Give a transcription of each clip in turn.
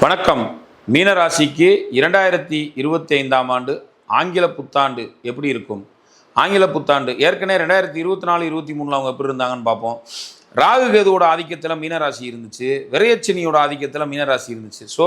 வணக்கம். மீனராசிக்கு இரண்டாயிரத்தி இருபத்தி ஐந்தாம் ஆண்டு ஆங்கில புத்தாண்டு எப்படி இருக்கும்? ஆங்கில புத்தாண்டு ஏற்கனவே ரெண்டாயிரத்தி இருபத்தி நாலு இருபத்தி மூணில் அவங்க எப்படி இருந்தாங்கன்னு பார்ப்போம். ராகு கேதுவோட ஆதிக்கத்தில் மீனராசி இருந்துச்சு. விரையச்சினியோட ஆதிக்கத்தில் மீனராசி இருந்துச்சு. ஸோ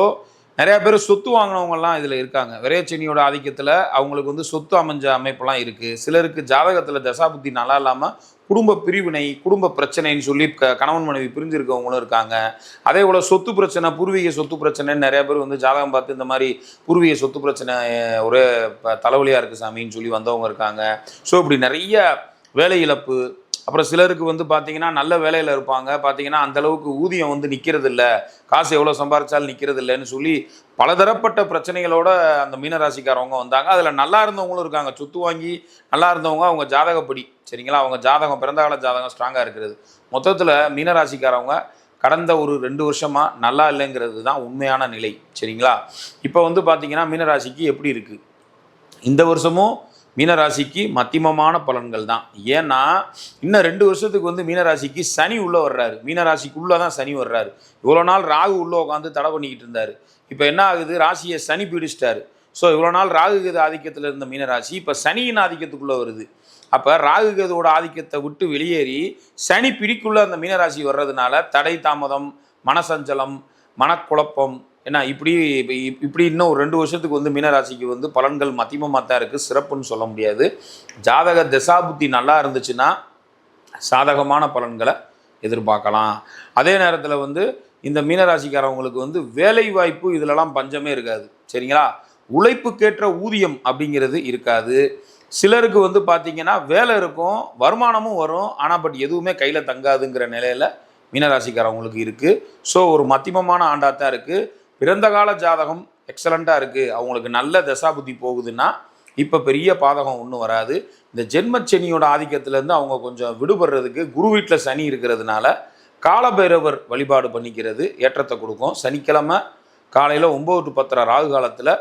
நிறைய பேர் சொத்து வாங்கினவங்கலாம் இதில் இருக்காங்க. விரையச்சனியோட ஆதிக்கத்தில் அவங்களுக்கு வந்து சொத்து அமைஞ்ச அமைப்பெல்லாம் இருக்குது சிலருக்கு ஜாதகத்தில் தசாபுத்தி நல்லா இல்லாமல் குடும்ப பிரிவினை குடும்ப பிரச்சனைன்னு சொல்லி க கணவன் மனைவி பிரிஞ்சிருக்கவங்களும் இருக்காங்க. அதே போல் சொத்து பிரச்சனை பூர்வீக சொத்து பிரச்சனைன்னு நிறைய பேர் வந்து ஜாதகம் பார்த்து இந்த மாதிரி பூர்வீக சொத்து பிரச்சனை ஒரே ப- தலைவலியாக இருக்குது சாமின்னு சொல்லி வந்தவங்க இருக்காங்க. ஸோ இப்படி நிறைய வேலை இழப்பு அப்புறம் சிலருக்கு வந்து பார்த்தீங்கன்னா நல்ல வேலையில் இருப்பாங்க. பார்த்தீங்கன்னா அந்த அளவுக்கு ஊதியம் வந்து நிற்கிறதில்ல காசு எவ்வளோ சம்பாரிச்சாலும் நிற்கிறது இல்லைன்னு சொல்லி பலதரப்பட்ட பிரச்சனைகளோட அந்த மீனராசிக்காரவங்க வந்தாங்க. அதில் நல்லா இருந்தவங்களும் இருக்காங்க. சொத்து வாங்கி நல்லா இருந்தவங்க அவங்க ஜாதகப்படி. சரிங்களா? அவங்க ஜாதகம் பிறந்த கால ஜாதகம் ஸ்ட்ராங்காக இருக்கிறது. மொத்தத்தில் மீனராசிக்காரவங்க கடந்த ஒரு ரெண்டு வருஷமாக நல்லா இல்லைங்கிறது தான் உண்மையான நிலை. சரிங்களா? இப்போ வந்து பார்த்தீங்கன்னா மீனராசிக்கு எப்படி இருக்குது இந்த வருஷமும் மீனராசிக்கு மத்தியமமான பலன்கள் தான். ஏன்னா இன்னும் ரெண்டு வருஷத்துக்கு வந்து மீனராசிக்கு சனி உள்ளே வர்றாரு. மீனராசிக்குள்ளே தான் சனி வர்றாரு. இவ்வளோ நாள் ராகு உள்ளே உட்காந்து தடை பண்ணிக்கிட்டு இருந்தார். இப்போ என்ன ஆகுது? ராசியை சனி பீடிச்சிட்டாரு. ஸோ இவ்வளோ நாள் ராகுகது ஆதிக்கத்தில் இருந்த மீனராசி இப்போ சனியின் ஆதிக்கத்துக்குள்ளே வருது. அப்போ ராகு ஆதிக்கத்தை விட்டு வெளியேறி சனி பிடிக்குள்ளே அந்த மீனராசி வர்றதுனால தடை தாமதம் மனசஞ்சலம் மனக்குழப்பம் ஏன்னா இப்படி இப்படி இன்னும் ஒரு ரெண்டு வருஷத்துக்கு வந்து மீனராசிக்கு வந்து பலன்கள் மத்தியமமாக தான் இருக்குது சிறப்புன்னு சொல்ல முடியாது. ஜாதக திசாபுத்தி நல்லா இருந்துச்சுன்னா சாதகமான பலன்களை எதிர்பார்க்கலாம். அதே நேரத்தில் வந்து இந்த மீனராசிக்காரவங்களுக்கு வந்து வேலை வாய்ப்பு இதிலலாம் பஞ்சமே இருக்காது. சரிங்களா? உழைப்புக்கேற்ற ஊதியம் அப்படிங்கிறது இருக்காது. சிலருக்கு வந்து பார்த்திங்கன்னா வேலை இருக்கும் வருமானமும் வரும் ஆனால் பட் எதுவுமே கையில் தங்காதுங்கிற நிலையில் மீனராசிக்காரவங்களுக்கு இருக்குது ஸோ ஒரு மத்தியமமான ஆண்டாக தான் இருக்குது பிறந்த கால ஜாதகம் எக்ஸலண்ட்டாக இருக்குது அவங்களுக்கு நல்ல தசாபுத்தி போகுதுன்னா இப்போ பெரிய பாதகம் ஒன்றும் வராது. இந்த ஜென்மச்சனியோட ஆதிக்கத்திலேருந்து அவங்க கொஞ்சம் விடுபடுறதுக்கு குரு வீட்டில் சனி இருக்கிறதுனால காலபைரவர் வழிபாடு பண்ணிக்கிறது ஏற்றத்தை கொடுக்கும். சனிக்கிழமை காலையில் ஒம்பது டு பத்தரை ராகு காலத்தில்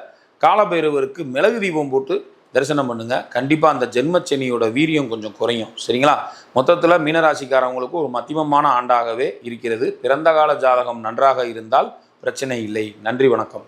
காலபைரவருக்கு மிளகு தீபம் போட்டு தரிசனம் பண்ணுங்கள் கண்டிப்பாக அந்த ஜென்மச்சனியோட வீரியம் கொஞ்சம் குறையும். சரிங்களா? மொத்தத்தில் மீனராசிக்காரவங்களுக்கு ஒரு மத்தியமமான ஆண்டாகவே இருக்கிறது. பிறந்த கால ஜாதகம் நன்றாக இருந்தால் பிரச்சனை இல்லை. நன்றி வணக்கம்.